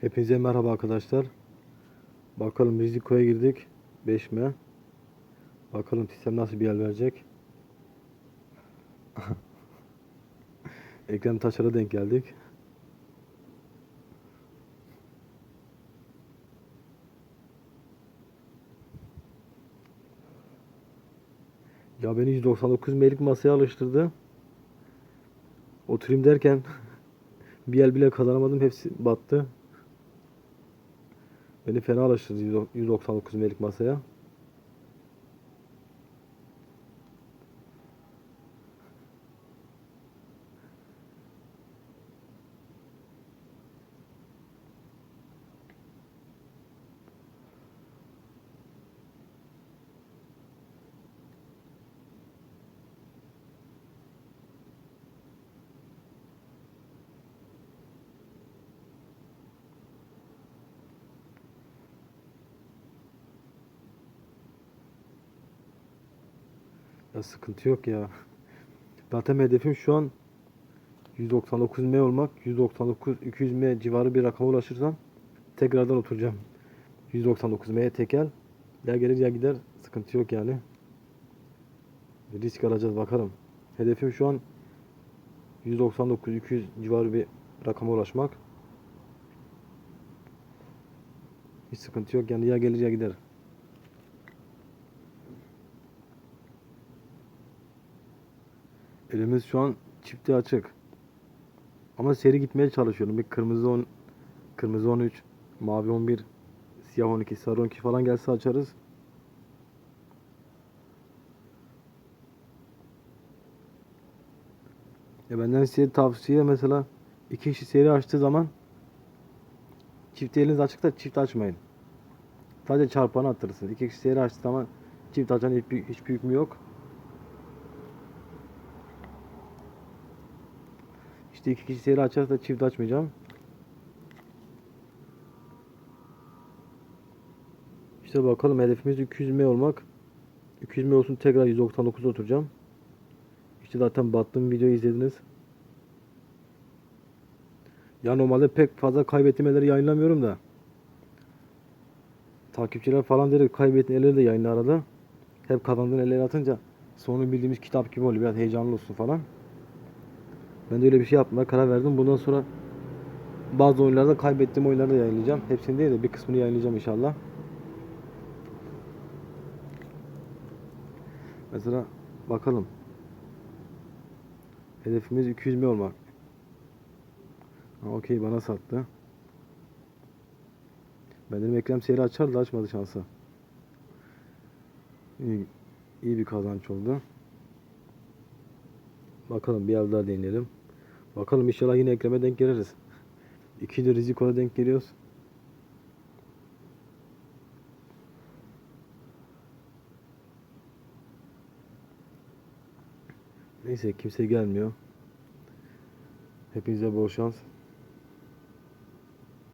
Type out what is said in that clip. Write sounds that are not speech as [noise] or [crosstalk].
Hepinize merhaba arkadaşlar. Bakalım Riziko'ya girdik. 5 mi? Bakalım sistem nasıl bir yer verecek. [laughs] Ekrem Taşar'a denk geldik. Ya beni 199 meylik masaya alıştırdı. Oturayım derken [laughs] bir el bile kazanamadım. Hepsi battı. Beni fena alıştırdı 199 meylik masaya. Ya sıkıntı yok ya. Zaten hedefim şu an 199 M olmak. 199 200 M civarı bir rakama ulaşırsam tekrardan oturacağım. 199 M'ye tekel. Ya gelir ya gider. Sıkıntı yok yani. Risk alacağız bakalım. Hedefim şu an 199 200 civarı bir rakama ulaşmak. Hiç sıkıntı yok yani ya gelir ya gider. Elimiz şu an çifti açık. Ama seri gitmeye çalışıyorum. Bir kırmızı 10, kırmızı 13, mavi 11, siyah 12, sarı 12 falan gelse açarız. Ya benden size tavsiye mesela iki kişi seri açtığı zaman çift eliniz açıkta çift açmayın. Sadece çarpanı attırırsınız. İki kişi seri açtığı zaman çift açan hiçbir, hiçbir hükmü yok. İşte iki kişi seri açarsa çift açmayacağım. İşte bakalım hedefimiz 200 M olmak. 200 M olsun tekrar 199 oturacağım. İşte zaten battığım videoyu izlediniz. Ya normalde pek fazla kaybetmeleri yayınlamıyorum da. Takipçiler falan dedi kaybettin elleri de yayınla arada. Hep kazandığın elleri atınca sonu bildiğimiz kitap gibi oluyor. Biraz heyecanlı olsun falan. Ben de öyle bir şey yapmaya karar verdim. Bundan sonra bazı oyunlarda kaybettiğim oyunları da yayınlayacağım. Hepsini değil de bir kısmını yayınlayacağım inşallah. Mesela bakalım. Hedefimiz 200 mi olmak. Okey bana sattı. Ben dedim Ekrem seyri açar da açmadı şansa. İyi, iyi bir kazanç oldu. Bakalım bir yer daha deneyelim. Bakalım inşallah yine Ekrem'e denk geliriz. İki de Riziko'ya denk geliyoruz. Neyse kimse gelmiyor. Hepinize bol şans.